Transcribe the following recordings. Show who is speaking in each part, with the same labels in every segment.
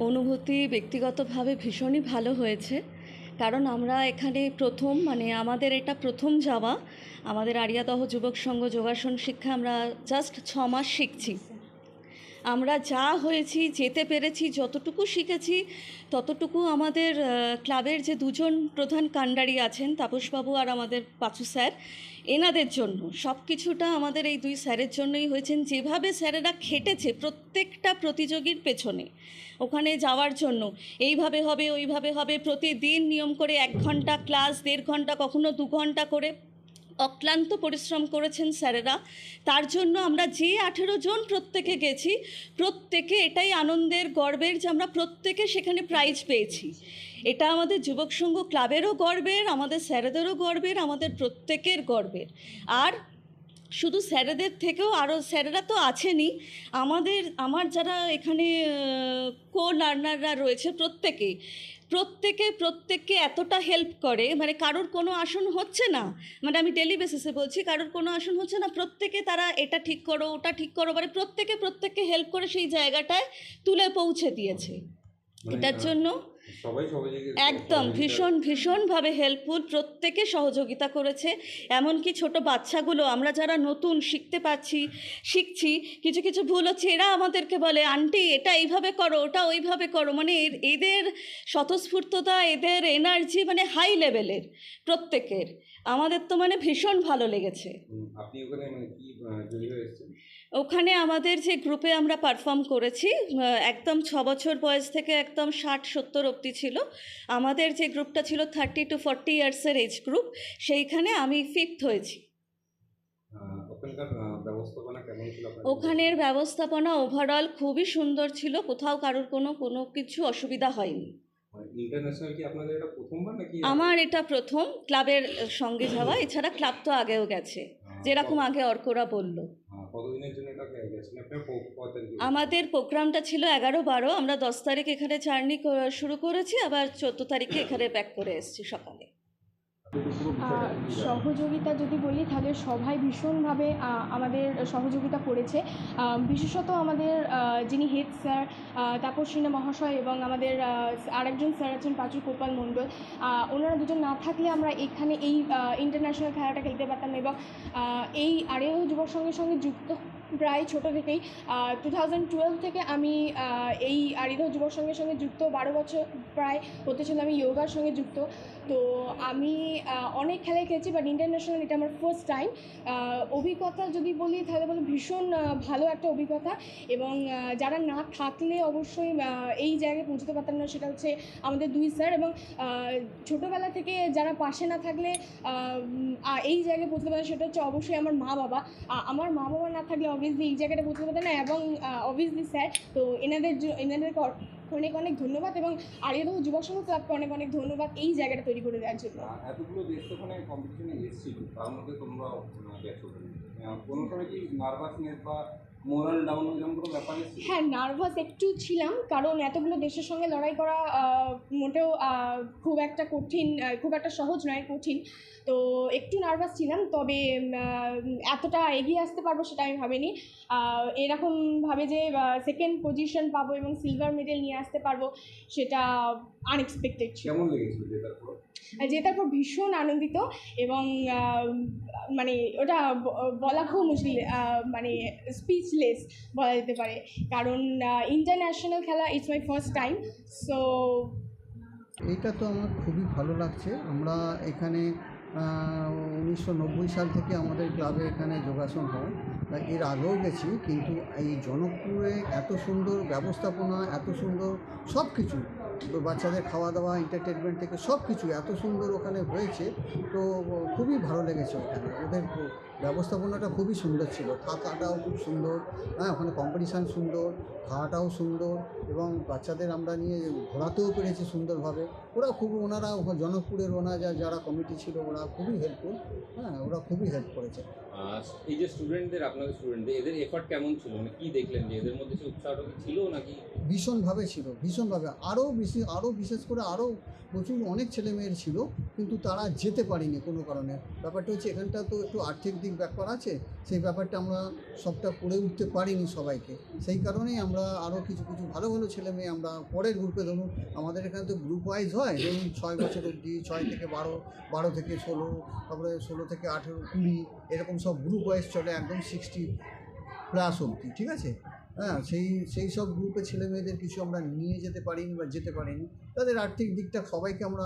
Speaker 1: অনুভূতি ব্যক্তিগতভাবে ভীষণই ভালো হয়েছে। কারণ আমরা এখানে প্রথম মানে আমাদের এটা প্রথম যাওয়া, আমাদের আরিয়াদহ যুবক সংঘ যোগাসন শিক্ষা আমরা জাস্ট ছ মাস শিখছি। আমরা যা হয়েছি, যেতে পেরেছি, যতটুকু শিখেছি, ততটুকু আমাদের ক্লাবের যে দুজন প্রধান কাণ্ডারি আছেন, তাপসবাবু আর আমাদের পাচু স্যার, এনাদের জন্য সব কিছুটা আমাদের এই দুই স্যারের জন্যই হয়েছেন। যেভাবে স্যারেরা খেটেছে প্রত্যেকটা প্রতিযোগীর পেছনে, ওখানে যাওয়ার জন্য, এইভাবে হবে, ওইভাবে হবে, প্রতিদিন নিয়ম করে এক ঘণ্টা ক্লাস, দেড় ঘণ্টা, কখনো দু ঘণ্টা করে অক্লান্ত পরিশ্রম করেছেন স্যারেরা। তার জন্য আমরা যে আঠেরো জন প্রত্যেকে গেছি, প্রত্যেকে এটাই আনন্দের, গর্বের যে আমরা প্রত্যেকে সেখানে প্রাইজ পেয়েছি। এটা আমাদের যুবক সংঘ ক্লাবেরও গর্বের, আমাদের স্যারেদেরও গর্বের, আমাদের প্রত্যেকের গর্বের। আর শুধু স্যারেদের থেকেও আরও স্যারেরা তো আছেনই। আমাদের, আমার যারা এখানে কো লার্নাররা রয়েছে প্রত্যেকেই প্রত্যেকে প্রত্যেককে এতটা হেল্প করে মানে কারোর কোনো আসন হচ্ছে না। মানে আমি ডেলি বেসিসে বলছি কারোর কোনো আসন হচ্ছে না প্রত্যেকে তারা এটা ঠিক করো ওটা ঠিক করো মানে প্রত্যেকে প্রত্যেককে হেল্প করে সেই জায়গাটায় তুলে পৌঁছে দিয়েছে।
Speaker 2: মানে,
Speaker 1: এটার জন্য
Speaker 2: সবাই
Speaker 1: একদম ভীষণ ভীষণভাবে হেল্পফুল প্রত্যেকে সহযোগিতা করেছে। এমনকি ছোট বাচ্চাগুলো আমরা যারা নতুন শিখতে পাচ্ছি শিখছি কিছু কিছু ভুল হচ্ছে এরা আমাদেরকে বলে আন্টি এটা এইভাবে করো ওটা ওইভাবে করো। মানে এদের স্বতঃস্ফূর্ততা এদের এনার্জি মানে হাই লেভেলের প্রত্যেকের। আমাদের তো মানে ভীষণ ভালো লেগেছে।
Speaker 2: আপনি ওখানে মানে কি
Speaker 1: ওখানে আমাদের যে গ্রুপে আমরা পারফর্ম করেছি একদম ছ বছর বয়স থেকে একদম ষাট সত্তর অবধি ছিল। আমাদের যে গ্রুপটা ছিল থার্টি টু ফর্টি ইয়ার্সের এজ গ্রুপ সেইখানে আমি ফিফথ হয়েছি? ওখানের ব্যবস্থাপনা ওভারঅল খুবই সুন্দর ছিল কোথাও কারোর কোনো কোনো কিছু অসুবিধা হয়নি।
Speaker 2: মানে
Speaker 1: আমার এটা প্রথম ক্লাবের সঙ্গে যাওয়া এছাড়া ক্লাব তো আগেও গেছে। যেরকম আগে অর্করা বলল।
Speaker 2: তারিখে?
Speaker 1: আমাদের প্রোগ্রামটা ছিল এগারো বারো। আমরা দশ তারিখ এখানে জার্নি শুরু করেছি, আবার চোদ্দ তারিখে এখানে ব্যাক করে এসেছি সকালে।
Speaker 3: সহযোগিতা যদি বলি, তাহলে সবাই ভীষণভাবে আমাদের সহযোগিতা করেছে। বিশেষত আমাদের যিনি হেড স্যার তাপস সিনহা মহাশয় এবং আমাদের আরেকজন স্যার আছেন পাচু গোপাল মণ্ডল। ওনারা দুজন না থাকলে আমরা এখানে এই ইন্টারন্যাশনাল খেলাটা খেলতে পারতাম এবং এই আরেও যুবক সঙ্গের সঙ্গে যুক্ত প্রায় ছোটো থেকেই। টু থাউজেন্ড টুয়েলভ থেকে আমি এই আরিধ যুবক সঙ্গের সঙ্গে যুক্ত। বারো বছর প্রায় হতে ছিল আমি যোগার সঙ্গে যুক্ত। তো আমি অনেক খেলায় খেলেছি বাট ইন্টারন্যাশনাল এটা আমার ফার্স্ট টাইম অভিজ্ঞতা যদি বলি, তাহলে বলে ভীষণ ভালো একটা অভিজ্ঞতা। এবং যারা না থাকলে অবশ্যই এই জায়গায় পৌঁছতে পারতাম না, সেটা হচ্ছে আমাদের দুই স্যার। এবং ছোটোবেলা থেকে যারা পাশে না থাকলে এই জায়গায় পৌঁছতে পারে সেটা হচ্ছে অবশ্যই আমার মা বাবা আমার মা বাবা না থাকলে অবভিয়াসলি এই জায়গাটা বুঝতে পারতাম না এবং অবভিয়াসলি স্যার তো এনাদের এনাদেরকে অনেক অনেক ধন্যবাদ এবং আরিয়াদহ যুবক সংঘ ক্লাবকে অনেক অনেক ধন্যবাদ এই জায়গাটা তৈরি করে দেওয়ার জন্য।
Speaker 2: এতগুলো দেশ তো ওখানে কম্পিটিশনে এসেছিল তার মধ্যে তোমরা গেছো। কোনো সময় কি নার্ভাসনেস বা মোরাল ডাউন কোনো ব্যাপার
Speaker 3: হ্যাঁ নার্ভাস একটু ছিলাম কারণ এতগুলো দেশের সঙ্গে লড়াই করা মোটেও খুব একটা কঠিন খুব একটা সহজ নয় কঠিন। তো একটু নার্ভাস ছিলাম তবে এতটা এগিয়ে আসতে পারব সেটা আমি ভাবিনি। এরকমভাবে যে সেকেন্ড পজিশন পাবো এবং সিলভার মেডেল নিয়ে আসতে পারব সেটা আনএক্সপেক্টেড ছিল।
Speaker 2: কেমন লেগেছিল জেতার পর?
Speaker 3: জেতার পর ভীষণ আনন্দিত এবং মানে ওটা বলা খুব মুশকিল মানে স্পিচলেস বলা যেতে পারে। কারণ ইন্টারন্যাশনাল খেলা it's my first time so
Speaker 4: এটা তো আমার খুবই ভালো লাগছে। আমরা এখানে উনিশশো নব্বই সাল থেকে আমাদের ক্লাবে এখানে যোগাসন হয়। এর আগেও গেছি, কিন্তু এই জনকপুরে এত সুন্দর ব্যবস্থাপনা, এত সুন্দর সব কিছু বাচ্চাদের খাওয়া দাওয়া এন্টারটেনমেন্ট থেকে সব কিছু এত সুন্দর ওখানে হয়েছে, তো খুবই ভালো লেগেছে ওখানে। ওদের ব্যবস্থাপনাটা খুবই সুন্দর ছিল। থাকাটাও খুব সুন্দর হ্যাঁ ওখানে কম্পিটিশান সুন্দর খাওয়াটাও সুন্দর এবং বাচ্চাদের আমরা নিয়ে ঘোরাতেও পেরেছি সুন্দরভাবে। ওরা খুব ওনারা জনকপুরের ওনা যা যারা কমিটি ছিল ওরা খুবই হেল্পফুল হ্যাঁ ওরা খুবই হেল্প করেছে।
Speaker 5: এই যে স্টুডেন্টদের আপনাদের স্টুডেন্টদের এদের এফর্ট কেমন ছিল? মানে কি দেখলেন যে এদের মধ্যে উৎসাহটা কি ছিল নাকি?
Speaker 4: ভীষণভাবে ছিল ভীষণভাবে। আরও বেশি আরও বিশেষ করে আরও প্রচুর অনেক ছেলেমেয়ের ছিল কিন্তু তারা যেতে পারেনি কোনো কারণে। ব্যাপারটা হচ্ছে এখানটা তো একটু আর্থিক দিক ব্যাপার আছে, সেই ব্যাপারটা আমরা সবটা করে উঠতে পারিনি সবাইকে। সেই কারণেই আমরা আরও কিছু কিছু ভালো ভালো ছেলে মেয়ে আমরা পরের গ্রুপে ধরুন, আমাদের এখানে তো গ্রুপ ওয়াইজ হয়, ধরুন ছয় বছর অবধি, ছয় থেকে বারো বারো থেকে ষোলো, তারপরে ষোলো থেকে আঠেরো, কুড়ি, এরকম সব গ্রুপ ওয়াইজ চলে একদম সিক্সটি প্লাস অবধি, ঠিক আছে? হ্যাঁ সেই সেই সব গ্রুপে ছেলে মেয়েদের কিছু আমরা নিয়ে যেতে পারিনি বা যেতে পারিনি। তাদের আর্থিক দিকটা সবাইকে আমরা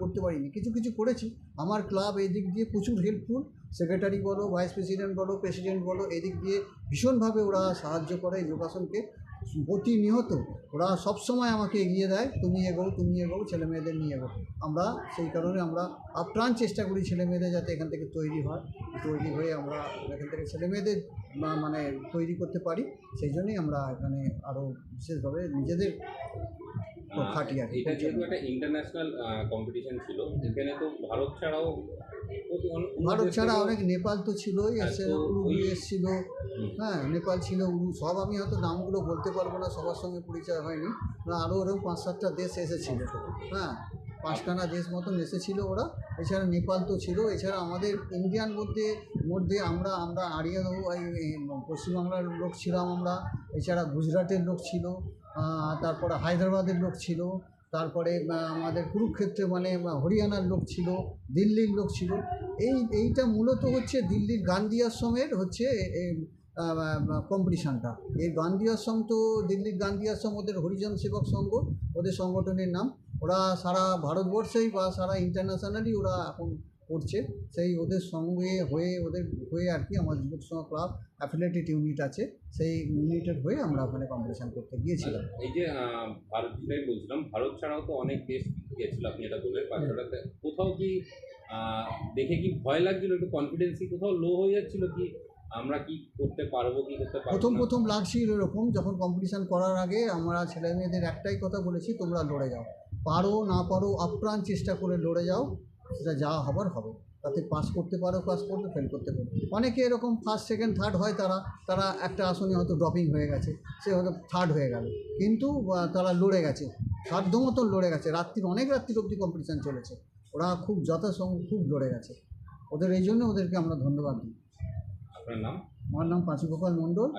Speaker 4: করতে পারিনি। কিছু কিছু করেছি। আমার ক্লাব এদিক দিয়ে প্রচুর হেল্পফুল সেক্রেটারি বলো ভাইস প্রেসিডেন্ট বলো প্রেসিডেন্ট বলো, এদিক দিয়ে ভীষণভাবে ওরা সাহায্য করে যোগাসনকে। প্রতিনিয়ত ওরা সবসময় আমাকে এগিয়ে দেয়, তুমি এগোও তুমি এগোও, ছেলে মেয়েদের নিয়ে এগো আমরা সেই কারণে আমরা আপ্রাণ চেষ্টা করি ছেলে মেয়েদের যাতে এখান থেকে তৈরি হয়। তৈরি হয়ে আমরা এখান থেকে ছেলে মেয়েদের মানে তৈরি করতে পারি। সেই জন্যই আমরা এখানে আরও বিশেষভাবে নিজেদের
Speaker 5: এটা যেহেতু একটা ইন্টারন্যাশনাল কম্পিটিশন ছিল এখানে তো ভারত ছাড়াও অনেক-
Speaker 4: ভারত ছাড়া অনেক নেপাল তো ছিলই এসে
Speaker 5: তো
Speaker 4: উরুগুয়ে
Speaker 5: ওই-
Speaker 4: এসেছিল।
Speaker 5: হুম।
Speaker 4: হ্যাঁ নেপাল ছিল উরু সব আমি হয়তো নামগুলো বলতে পারব না সবার সঙ্গে পরিচয় হয়নি। আরও ওরকম পাঁচ সাতটা দেশ এসেছিল। হ্যাঁ পাঁচখানা দেশ মতন এসেছিল ওরা। এছাড়া নেপাল তো ছিল এছাড়া আমাদের ইন্ডিয়ান মধ্যে মধ্যে আমরা আমরা আরিয়া পশ্চিমবাংলার লোক ছিলাম আমরা এছাড়া গুজরাটের লোক ছিল। তারপরে হায়দ্রাবাদের লোক ছিল, তারপরে আমাদের কুরুক্ষেত্রে মানে হরিয়ানার লোক ছিল, দিল্লির লোক ছিল। এই, এইটা মূলত হচ্ছে দিল্লির গান্ধী আশ্রমের হচ্ছে কম্পিটিশানটা এই গান্ধী আশ্রম তো, দিল্লির গান্ধী আশ্রম ওদের হরিজন সেবক সংঘ, ওদের সংগঠনের নাম। ওরা সারা ভারতবর্ষেই বা সারা ইন্টারন্যাশনালি ওরা এখন করছে সেই ওদের সঙ্গে হয়ে ওদের হয়ে আর কি আমার যুবক সংঘ ক্লাব অ্যাফিলেটেড ইউনিট আছে সেই ইউনিটের হয়ে আমরা ওখানে কম্পিটিশান করতে গিয়েছিলাম।
Speaker 5: এই যে ভারত বলছিলাম ভারত ছাড়াও তো অনেক দেশ গেছিল আপনি এটা বললেন বাচ্চাটাতে কোথাও কি দেখে কি ভয় লাগছিল একটু কনফিডেন্স কি? কোথাও লো হয়ে যাচ্ছিল কি আমরা কি করতে পারব কি করতে পারব
Speaker 4: প্রথম প্রথম লাগছিল এরকম যখন কম্পিটিশান করার আগে আমরা ছেলে মেয়েদের একটাই কথা বলেছি তোমরা লড়ে যাও। পারো না পারো আপ্রাণ চেষ্টা করে লড়ে যাও। সেটা যা হবার হবে। তাতে পাস করতে পারো পাস করবে ফেল করতে পারো। অনেকে এরকম ফার্স্ট সেকেন্ড থার্ড হয় তারা। তারা একটা আসনে হয়তো ড্রপিং হয়ে গেছে সে হয়তো থার্ড হয়ে গেল। কিন্তু তারা লড়ে গেছে। সাধ্য মতন লড়ে গেছে। রাত্রির অনেক রাত্রির অবধি কম্পিটিশান চলেছে। ওরা খুব যথাসঙ্গ খুব লড়ে গেছে। ওদের এই জন্য ওদেরকে আমরা ধন্যবাদ দিই।
Speaker 5: আপনার নাম?
Speaker 4: আমার নাম পাঁচু গোপাল মণ্ডল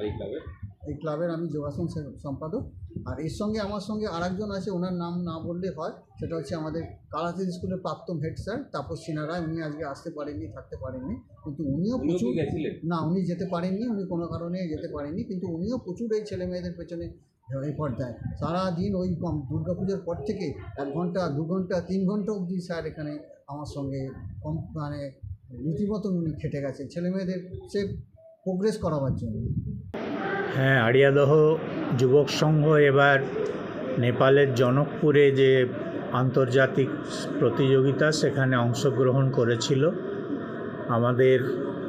Speaker 5: এই ক্লাবের
Speaker 4: আমি যোগাসন সম্পাদক। আর এর সঙ্গে আমার সঙ্গে আরেকজন আছে ওনার নাম না বললে হয় সেটা হচ্ছে আমাদের কালাচির স্কুলের প্রাক্তন হেড স্যার তাপস সিনহা রায়। উনি আজকে আসতে পারেননি থাকতে পারেননি কিন্তু উনিও
Speaker 5: উনিও
Speaker 4: প্রচুর না উনি যেতে পারেননি উনি কোনো কারণে যেতে পারেননি কিন্তু উনিও প্রচুর এই ছেলে মেয়েদের পেছনে এফর্ট দেয় সারাদিন ওই কম দুর্গাপুজোর পর থেকে এক ঘণ্টা দু ঘণ্টা তিন ঘণ্টা অবধি স্যার এখানে আমার সঙ্গে কম মানে রীতিমতন উনি খেটে গেছে ছেলে মেয়েদের সে প্রোগ্রেস করাবার জন্য।
Speaker 6: হ্যাঁ আড়িয়াদহ যুবক সংঘ এবার নেপালের জনকপুরে যে আন্তর্জাতিক প্রতিযোগিতা, সেখানে অংশগ্রহণ করেছিল। আমাদের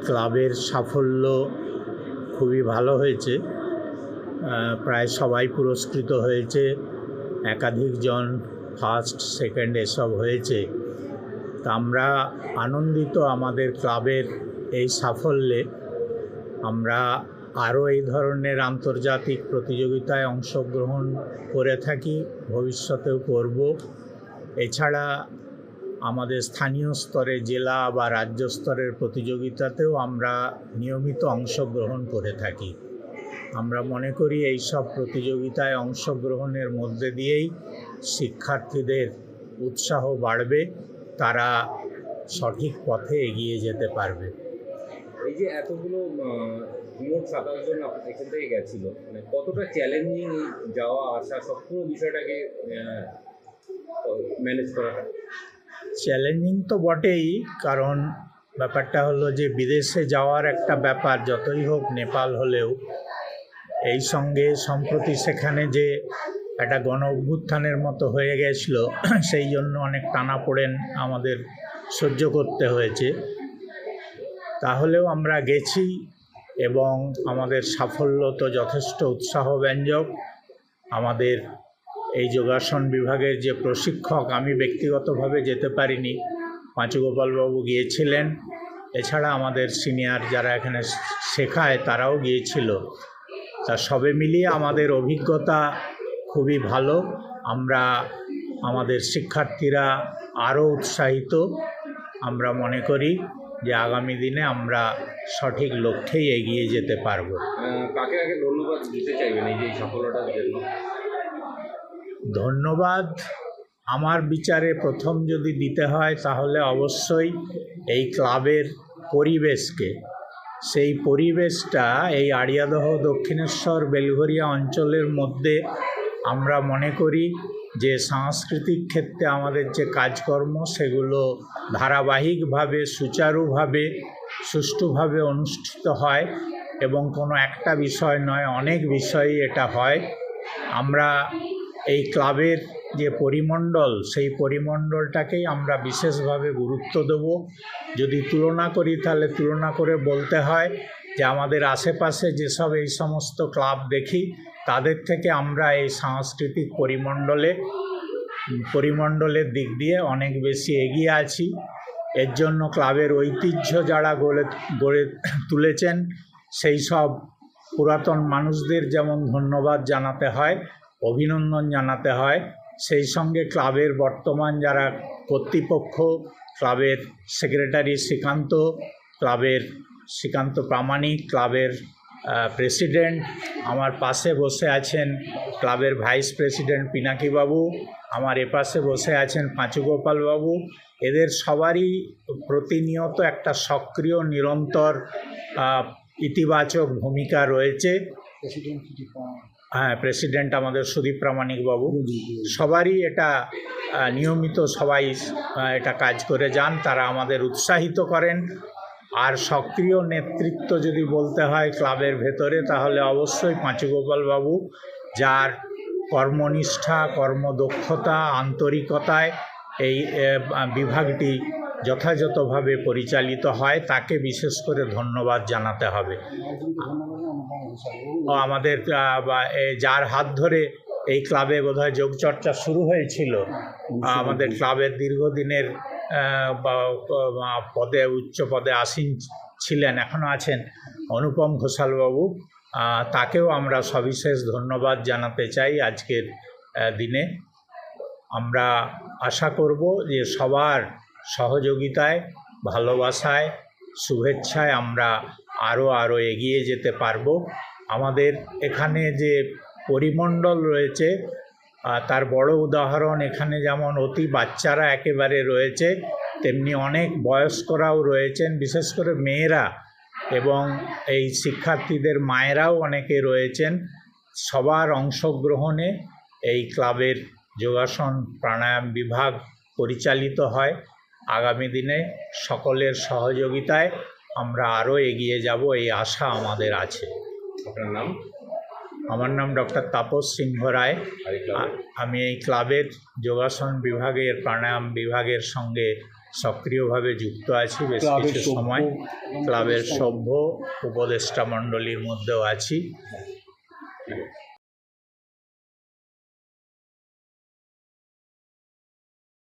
Speaker 6: ক্লাবের সাফল্য খুবই ভালো হয়েছে। প্রায় সবাই পুরস্কৃত হয়েছে। একাধিকজন ফার্স্ট, সেকেন্ড এসব হয়েছে। তা আমরা আনন্দিত আমাদের ক্লাবের এই সাফল্যে। আমরা আরও এই ধরনের আন্তর্জাতিক প্রতিযোগিতায় অংশগ্রহণ করে থাকি, ভবিষ্যতেও করব। এছাড়া আমাদের স্থানীয় স্তরে, জেলা বা রাজ্য স্তরের প্রতিযোগিতাতেও আমরা নিয়মিত অংশগ্রহণ করে থাকি। আমরা মনে করি এই সব প্রতিযোগিতায় অংশগ্রহণের মধ্যে দিয়েই শিক্ষার্থীদের উৎসাহ বাড়বে, তারা সঠিক পথে এগিয়ে যেতে পারবে।
Speaker 5: এই যে এতগুলো মোট সাতাশ জন এখান থেকে গেছিল। মানে কতটা চ্যালেঞ্জিং যাওয়া, আসা সম্পূর্ণ বিষয়টাকে ম্যানেজ করাটা?
Speaker 6: চ্যালেঞ্জিং তো বটেই, কারণ ব্যাপারটা হলো যে বিদেশে যাওয়ার একটা ব্যাপার, যতই হোক নেপাল হলেও, এই সঙ্গে সম্প্রতি সেখানে যে একটা গণ অভ্যুত্থানের মতো হয়ে গেছিল, সেই জন্য অনেক টানাপোড়েন আমাদের সহ্য করতে হয়েছে। তাহলেও আমরা গেছি এবং আমাদের সাফল্য তো যথেষ্ট উৎসাহ ব্যঞ্জক। আমাদের এই যোগাসন বিভাগের যে প্রশিক্ষক, আমি ব্যক্তিগতভাবে যেতে পারিনি। পাঁচুগোপালবাবু গিয়েছিলেন। এছাড়া আমাদের সিনিয়র যারা এখানে শেখায়, তারাও গিয়েছিল। তা সবে মিলিয়ে আমাদের অভিজ্ঞতা খুবই ভালো। আমরা, আমাদের শিক্ষার্থীরা আরও উৎসাহিত, আমরা মনে করি। যে আগামী দিনে আমরা সঠিক লক্ষ্যেই এগিয়ে যেতে পারব।
Speaker 5: কাকে ধন্যবাদ দিতে চাইবেন এই যে সফলতার জন্য?
Speaker 6: ধন্যবাদ। আমার বিচারে প্রথম যদি দিতে হয় তাহলে অবশ্যই এই ক্লাবের পরিবেশকে। সেই পরিবেশটা এই আড়িয়াদহ দক্ষিণেশ্বর বেলঘরিয়া অঞ্চলের মধ্যে আমরা মনে করি যে সাংস্কৃতিক ক্ষেত্রে আমাদের যে কাজকর্ম, সেগুলো ধারাবাহিকভাবে, সুচারুভাবে, সুষ্ঠুভাবে অনুষ্ঠিত হয় এবং কোনো একটা বিষয় নয়, অনেক বিষয়ই এটা হয়। আমরা এই ক্লাবের যে পরিমণ্ডল, সেই পরিমণ্ডলটাকেই আমরা বিশেষভাবে গুরুত্ব দেব। যদি তুলনা করি, তাহলে তুলনা করে বলতে হয় যে আমাদের আশেপাশে যেসব এই সমস্ত ক্লাব দেখি তাদের থেকে আমরা এই সাংস্কৃতিক পরিমণ্ডলে, পরিমণ্ডলের দিক দিয়ে অনেক বেশি এগিয়ে আছি। এর জন্য ক্লাবের ঐতিহ্য যারা গড়ে গড়ে তুলেছেন, সেই সব পুরাতন মানুষদের যেমন ধন্যবাদ জানাতে হয়, অভিনন্দন জানাতে হয়, সেই সঙ্গে ক্লাবের বর্তমান যারা কর্তৃপক্ষ, ক্লাবের সেক্রেটারি শ্রীকান্ত, ক্লাবের শ্রীকান্ত প্রামাণিক, ক্লাবের প্রেসিডেন্ট আমার পাশে বসে আছেন ক্লাবের ভাইস প্রেসিডেন্ট পিনাকিবাবু আমার এপাশে বসে আছেন পাঁচুগোপালবাবু এদের সবারই প্রতিনিয়ত একটা সক্রিয়, নিরন্তর ইতিবাচক ভূমিকা রয়েছে। হ্যাঁ প্রেসিডেন্ট আমাদের সুদীপ প্রামাণিকবাবু সবারই এটা নিয়মিত সবাই এটা কাজ করে যান, তারা আমাদের উৎসাহিত করেন। আর সক্রিয় নেতৃত্ব যদি বলতে হয় ক্লাবের ভেতরে, তাহলে অবশ্যই পাঁচুগোপাল বাবু যার কর্মনিষ্ঠা, কর্মদক্ষতা, আন্তরিকতায় এই বিভাগটি যথাযথভাবে পরিচালিত হয়, তাকে বিশেষ করে ধন্যবাদ জানাতে হবে। আমাদের যার হাত ধরে এই ক্লাবে বোধহয় যোগচর্চা শুরু হয়েছিল আমাদের ক্লাবের দীর্ঘদিনের পদে, উচ্চ পদে আসীন ছিলেন এখনও আছেন অনুপম ঘোষালবাবু। তাকেও আমরা সবিশেষ ধন্যবাদ জানাতে চাই আজকের দিনে। আমরা আশা করব যে সবার সহযোগিতায়, ভালোবাসায়, শুভেচ্ছায় আমরা আরও আরও এগিয়ে যেতে পারব। আমাদের এখানে যে পরিমণ্ডল রয়েছে তার বড় উদাহরণ এখানে যেমন অতি বাচ্চারা একেবারে রয়েছে, তেমনি অনেক বয়স্করাও রয়েছেন, বিশেষ করে মেয়েরা এবং এই শিক্ষার্থীদের মায়েরাও অনেকে রয়েছেন। সবার অংশগ্রহণে এই ক্লাবের যোগাসন প্রাণায়াম বিভাগ পরিচালিত হয়। আগামী দিনে সকলের সহযোগিতায় আমরা আরও এগিয়ে যাব, এই আশা আমাদের আছে।
Speaker 5: আপনার নাম?
Speaker 6: আমার নাম ডক্টর তাপস সিংহ রায়। আমি এই ক্লাবের যোগাসন বিভাগের প্রাণায়াম বিভাগের সঙ্গে সক্রিয়ভাবে যুক্ত আছি বেশ কিছু সময়। ক্লাবের সভ্য উপদেষ্টা মণ্ডলীর মধ্যেও
Speaker 5: আছে।